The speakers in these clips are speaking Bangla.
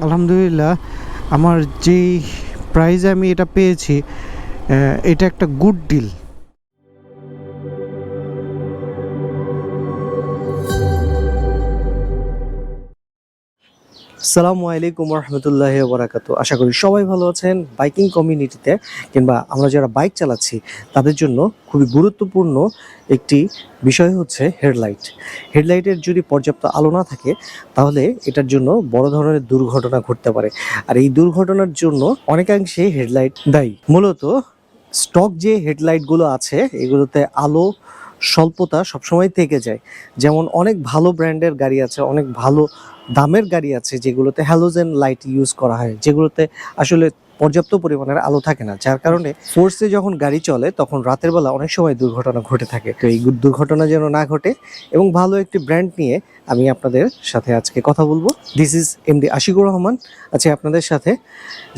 আলহামদুলিল্লাহ আমার যেই প্রাইজে আমি এটা পেয়েছি এটা একটা গুড ডিল সালামু আলাইকুম রহমতুল্লাহ বরাকাত আশা করি সবাই ভালো আছেন বাইকিং কমিউনিটিতে কিংবা আমরা যারা বাইক চালাচ্ছি, তাদের জন্য খুবই গুরুত্বপূর্ণ একটি বিষয় হচ্ছে হেডলাইট। হেডলাইটের যদি পর্যাপ্ত আলো না থাকে, তাহলে এটার জন্য বড় ধরনের দুর্ঘটনা ঘটতে পারে। আর এই দুর্ঘটনার জন্য অনেকাংশে হেডলাইট দায়ী। মূলত স্টক যে হেডলাইটগুলো আছে, এগুলোতে আলো, স্বল্পতা সবসময় থেকে যায়। যেমন অনেক ভালো ব্র্যান্ডের গাড়ি আছে, অনেক ভালো দামের গাড়ি আছে যেগুলোতে হ্যালোজেন লাইট ইউজ করা হয়, যেগুলোতে আসলে পর্যাপ্ত পরিমাণের আলো থাকে না, যার কারণে ফোর্সে যখন গাড়ি চলে, তখন রাতের বেলা অনেক সময় দুর্ঘটনা ঘটে থাকে। তো এই দুর্ঘটনা যেন না ঘটে এবং ভালো একটি ব্র্যান্ড নিয়ে আমি আপনাদের সাথে আজকে কথা বলব। This is MD Ashikur Rahman আছে আপনাদের সাথে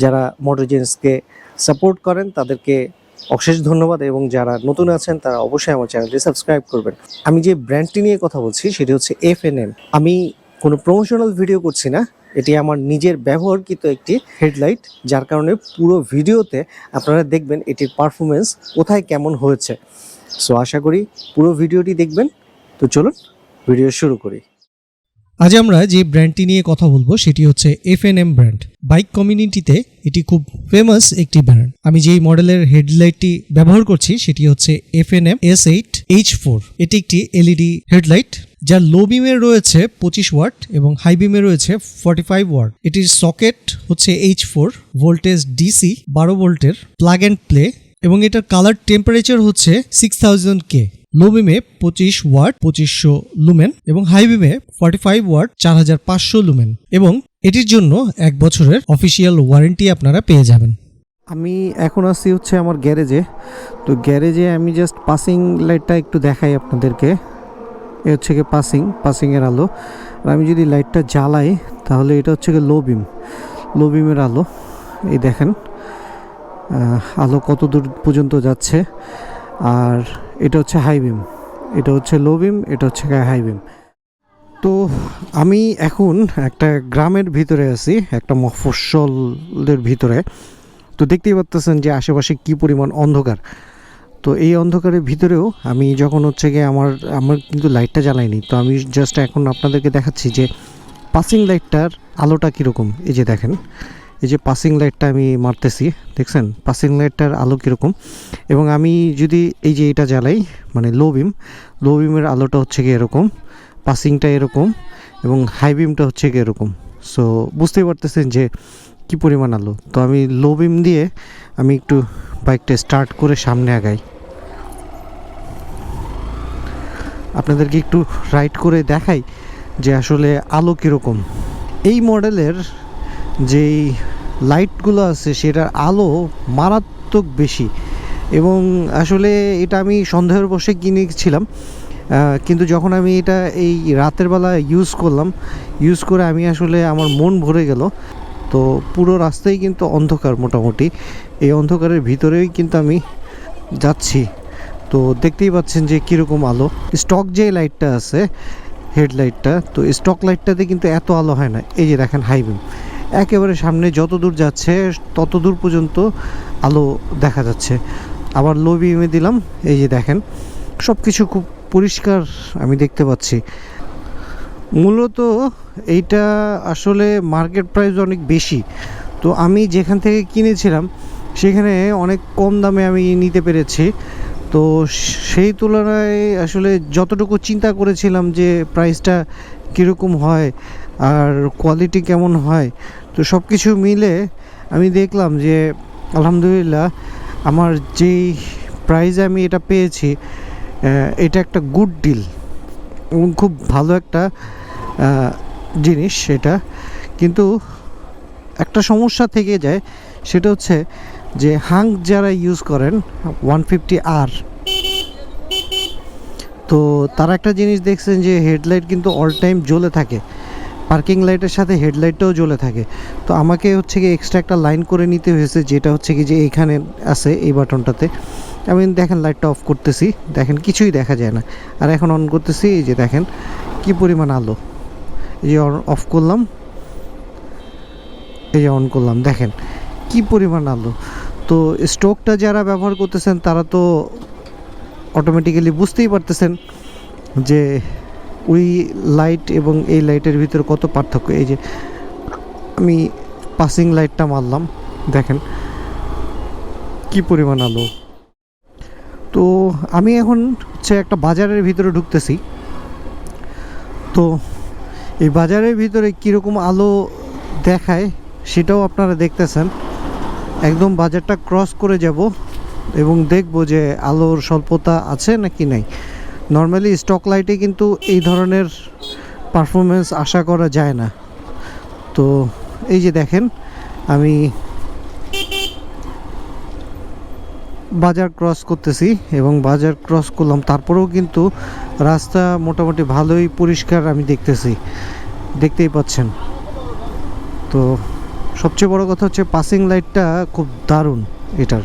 যারা মোটরজেন্সকে সাপোর্ট করেন, তাদেরকে অশেষ ধন্যবাদ এবং যারা নতুন আছেন, তারা অবশ্যই আমার চ্যানেলটি সাবস্ক্রাইব করবেন। আমি যে ব্র্যান্ডটি নিয়ে কথা বলছি, সেটি হচ্ছে এফ আমি কোনো প্রমোশনাল ভিডিও করছি না। এটি আমার নিজের ব্যবহারকৃত একটি হেডলাইট যার কারণে পুরো ভিডিওতে আপনারা দেখবেন এটির পারফরমেন্স কোথায় কেমন হয়েছে। সো আশা করি পুরো ভিডিওটি দেখবেন। তো চলুন ভিডিও শুরু করি। আজ আমরা যে ব্র্যান্ডটি নিয়ে কথা বলব সেটি হচ্ছে F N M brand bike কমিউনিটিতে এটি খুব ফেমাস একটি ব্র্যান্ড আমি যেই মডেলের হেডলাইটটি ব্যবহার করছি সেটি হচ্ছে F N M S eight H four এটি একটি এলইডি হেডলাইট যার লো বিমে রয়েছে পঁচিশ ওয়াট এবং হাই বিমে রয়েছে ফর্টি ফাইভ ওয়াট। এটির সকেট হচ্ছে এইচ ফোর ভোল্টেজ ডিসি বারো ভোল্টের প্লাগ অ্যান্ড প্লে এবং এটার কালার টেম্পারেচার হচ্ছে সিক্স থাউজেন্ড কে লো বিমে পঁচিশ ওয়াট পঁচিশশো লুমেন এবং হাই বিমে ফর্টি ফাইভ ওয়াট চার হাজার পাঁচশো লুমেন এবং এটির জন্য এক বছরের অফিসিয়াল ওয়ারেন্টি আপনারা পেয়ে যাবেন। আমি এখন আসছি হচ্ছে আমার গ্যারেজে। তো গ্যারেজে আমি জাস্ট পাসিং লাইটটা একটু দেখাই আপনাদেরকে। এ হচ্ছে গিয়ে পাসিং পাসিংয়ের আলো। আর আমি যদি লাইটটা জ্বালাই, তাহলে এটা হচ্ছে গিয়ে লো বিম লো বিমের আলো। এই দেখেন। আলো কত দূর পর্যন্ত যাচ্ছে? আর এটা হচ্ছে হাই বিম এটা হচ্ছে লো বিম এটা হচ্ছে হাই বিম তো আমি এখন একটা গ্রামের ভিতরে আছি, একটা মফস্বলের ভিতরে। তো দেখতেই পাচ্তেছেন যে আশেপাশে কি পরিমাণ অন্ধকার। তো এই অন্ধকারের ভিতরেও আমি যখন হচ্ছে গিয়ে আমার আমার কিন্তু লাইটটা জ্বালাইনি, তো আমি জাস্ট এখন আপনাদেরকে দেখাচ্ছি যে পাসিং লাইটটার আলোটা কীরকম। এই যে দেখেন এই যে পাসিং লাইটটা আমি মারতেছি, দেখছেন? পাসিং লাইটটার আলো কীরকম? এবং আমি যদি এই যে এটা জ্বালাই মানে লো বিম লো বিমের আলোটা হচ্ছে কি এরকম পাসিংটা এরকম, এবং হাই বিমটা হচ্ছে কি এরকম। সো বুঝতেই পারতেছেন যে কি পরিমাণ আলো। তো আমি লো বিম দিয়ে আমি একটু বাইকটা স্টার্ট করে সামনে আগাই। আপনাদেরকে একটু রাইড করে দেখাই যে আসলে আলো কীরকম। এই মডেলের যেই লাইটগুলো আছে, সেটার আলো মারাত্মক বেশি। এবং আসলে এটা আমি সন্দেহের বসে কিনেছিলাম কিন্তু যখন আমি এটা এই রাতের বেলা ইউজ করলাম ইউজ করে আমি আসলে আমার মন ভরে গেল। তো পুরো রাস্তায় কিন্তু অন্ধকার মোটামুটি। এই অন্ধকারের ভিতরেই কিন্তু আমি যাচ্ছি। তো দেখতেই পাচ্ছেন যে কীরকম আলো। স্টক যে লাইটটা আছে হেডলাইটটা তো স্টক লাইটটাতে কিন্তু এত আলো হয় না। এই যে দেখেন হাইবিম একেবারে সামনে যত দূর যাচ্ছে তত দূর পর্যন্ত আলো দেখা যাচ্ছে। আবার লো বিএমে দিলাম, এই যে দেখেন সব কিছু খুব পরিষ্কার আমি দেখতে পাচ্ছি। মূলত এইটা আসলে মার্কেট প্রাইস অনেক বেশি। তো আমি যেখান থেকে কিনেছিলাম, সেখানে অনেক কম দামে আমি নিতে পেরেছি। তো সেই তুলনায় আসলে যতটুকু চিন্তা করেছিলাম যে প্রাইসটা কীরকম হয়, আর কোয়ালিটি কেমন হয় তো সব কিছু মিলে আমি দেখলাম যে, আলহামদুলিল্লাহ, আমার যেই প্রাইজে আমি এটা পেয়েছি এটা একটা গুড ডিল এবং খুব ভালো একটা জিনিস সেটা। কিন্তু একটা সমস্যা থেকে যায়, সেটা হচ্ছে যে হাং যারা ইউজ করেন ওয়ান ফিফটি আর তো তারা একটা জিনিস দেখছেন যে হেডলাইট কিন্তু অল টাইম জ্বলে থাকে। পার্কিং লাইটের সাথে হেডলাইটটাও জ্বলে থাকে। তো আমাকে হচ্ছে কি এক্সট্রা একটা লাইন করে নিতে হয়েছে, যেটা হচ্ছে কি যে এইখানে আছে এই বাটনটাতে। আমি দেখেন লাইটটা অফ করতেছি, দেখেন কিছুই দেখা যায় না। আর এখন অন করতেছি, এই যে দেখেন কি পরিমাণ আলো। এই যে অফ করলাম। এই যে অন করলাম, দেখেন কি পরিমাণ আলো। তো স্টোকটা যারা ব্যবহার করতেছেন, তারা তো অটোমেটিক্যালি বুঝতেই পারতেছেন যে ওই লাইট এবং এই লাইটের ভিতরে কত পার্থক্য? এই যে আমি পাসিং লাইটটা মারলাম, দেখেন। কি পরিমাণ আলো? তো আমি এখন হচ্ছে একটা বাজারের ভিতরে ঢুকতেছি। তো এই বাজারের ভিতরে কীরকম আলো দেখায় সেটাও আপনারা দেখতেছেন। একদম বাজারটা ক্রস করে যাব এবং দেখব যে আলোর স্বল্পতা আছে নাকি নাই। নর্মালি স্টক লাইটে কিন্তু এই ধরনের পারফরমেন্স আশা করা যায় না। তো এই যে দেখেন, আমি বাজার ক্রস করতেছি এবং বাজার ক্রস করলাম। তারপরেও কিন্তু রাস্তা মোটামুটি ভালোই পরিষ্কার আমি দেখতেছি। দেখতেই পাচ্ছেন। তো সবচেয়ে বড় কথা হচ্ছে পাসিং লাইটটা খুব দারুণ এটার।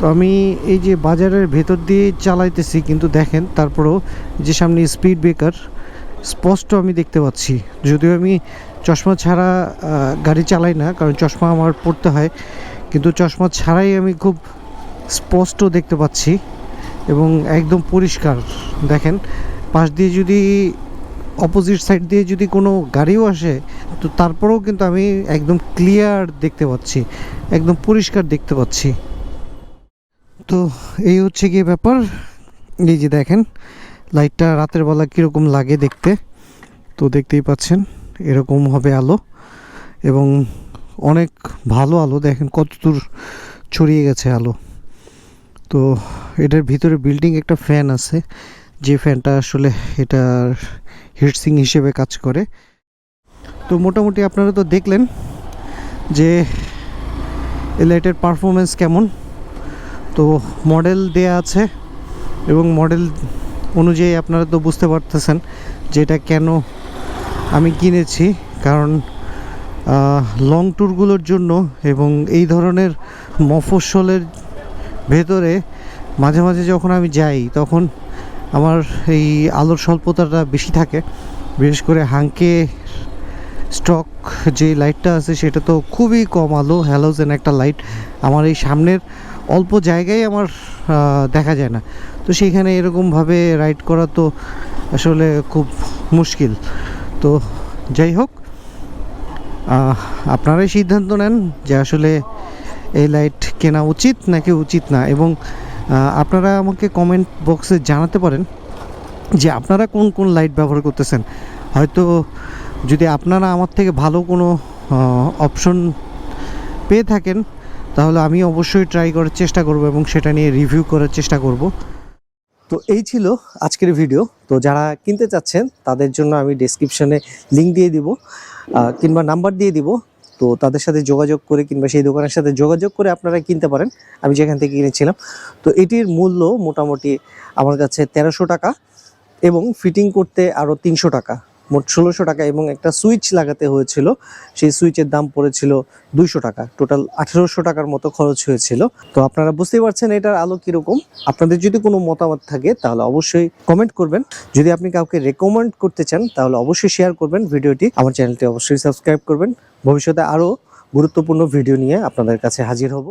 তো আমি এই যে বাজারের ভেতর দিয়ে চালাইতেছি, কিন্তু দেখেন তারপরেও যে সামনে স্পিড ব্রেকার স্পষ্ট আমি দেখতে পাচ্ছি। যদিও আমি চশমা ছাড়া গাড়ি চালাই না, কারণ চশমা আমার পড়তে হয়, কিন্তু চশমা ছাড়াই আমি খুব স্পষ্ট দেখতে পাচ্ছি এবং একদম পরিষ্কার। দেখেন, পাশ দিয়ে যদি অপোজিট সাইড দিয়ে যদি কোনো গাড়িও আসে, তো তারপরেও কিন্তু আমি একদম ক্লিয়ার দেখতে পাচ্ছি, একদম পরিষ্কার দেখতে পাচ্ছি। তো এই হচ্ছে গিয়ে ব্যাপার। এই যে দেখেন লাইটটা রাতের বেলা কীরকম লাগে দেখতে, তো দেখতেই পাচ্ছেন, এরকম হবে আলো। এবং অনেক ভালো আলো, দেখেন কত দূর ছড়িয়ে গেছে আলো। তো এটার ভিতরে বিল্ডিং একটা ফ্যান আছে, যে ফ্যানটা আসলে এটার হিটসিং হিসেবে কাজ করে। তো মোটামুটি আপনারা তো দেখলেন যে লাইটের পারফরমেন্স কেমন। তো মডেল দেয়া আছে এবং মডেল অনুযায়ী আপনারা তো বুঝতে পারতেছেন যে এটা কেন আমি কিনেছি। কারণ লং ট্যুরগুলোর জন্য এবং এই ধরনের মফস্বলের ভেতরে মাঝে মাঝে যখন আমি যাই, তখন আমার এই আলোর স্বল্পতাটা বেশি থাকে। বিশেষ করে হাঙ্কে স্টক যে লাইটটা আছে, সেটা তো খুবই কম আলো হ্যালোজেন একটা লাইট আমার এই সামনের অল্প জায়গায় আমার দেখা যায় না। তো সেইখানে এরকমভাবে রাইড করা তো আসলে খুব মুশকিল। তো যাই হোক আপনারাই সিদ্ধান্ত নেন যে আসলে এই লাইট কেনা উচিত নাকি উচিত না। এবং আপনারা আমাকে কমেন্ট বক্সে জানাতে পারেন যে আপনারা কোন কোন লাইট ব্যবহার করতেছেন। হয়তো যদি আপনারা আমার থেকে ভালো কোনো অপশন পেয়ে থাকেন তাহলে আমি অবশ্যই ট্রাই করার চেষ্টা করব এবং সেটা নিয়ে রিভিউ করার চেষ্টা করব। তো এই ছিল আজকের ভিডিও তো যারা কিনতে চাচ্ছেন, তাদের জন্য আমি ডেসক্রিপশনে লিঙ্ক দিয়ে দিব কিংবা নাম্বার দিয়ে দিব। তো তাদের সাথে যোগাযোগ করে কিংবা সেই দোকানের সাথে যোগাযোগ করে আপনারা কিনতে পারেন। আমি যেখান থেকে কিনেছিলাম। তো এটির মূল্য মোটামুটি আমার কাছে তেরোশো টাকা এবং ফিটিং করতে আরও তিনশো টাকা। মোট ষোলোশো টাকা এবং একটা সুইচ লাগাতে হয়েছিল। সেই সুইচের দাম পড়েছিল দুইশো টাকা। টোটাল আঠেরোশো টাকার মতো খরচ হয়েছিল। তো আপনারা বুঝতেই পারছেন এটার আলো কীরকম। আপনাদের যদি কোনো মতামত থাকে, তাহলে অবশ্যই কমেন্ট করবেন। যদি আপনি কাউকে রেকমেন্ড করতে চান, তাহলে অবশ্যই শেয়ার করবেন ভিডিওটি। আমার চ্যানেলটি অবশ্যই সাবস্ক্রাইব করবেন। ভবিষ্যতে আরও গুরুত্বপূর্ণ ভিডিও নিয়ে আপনাদের কাছে হাজির হব।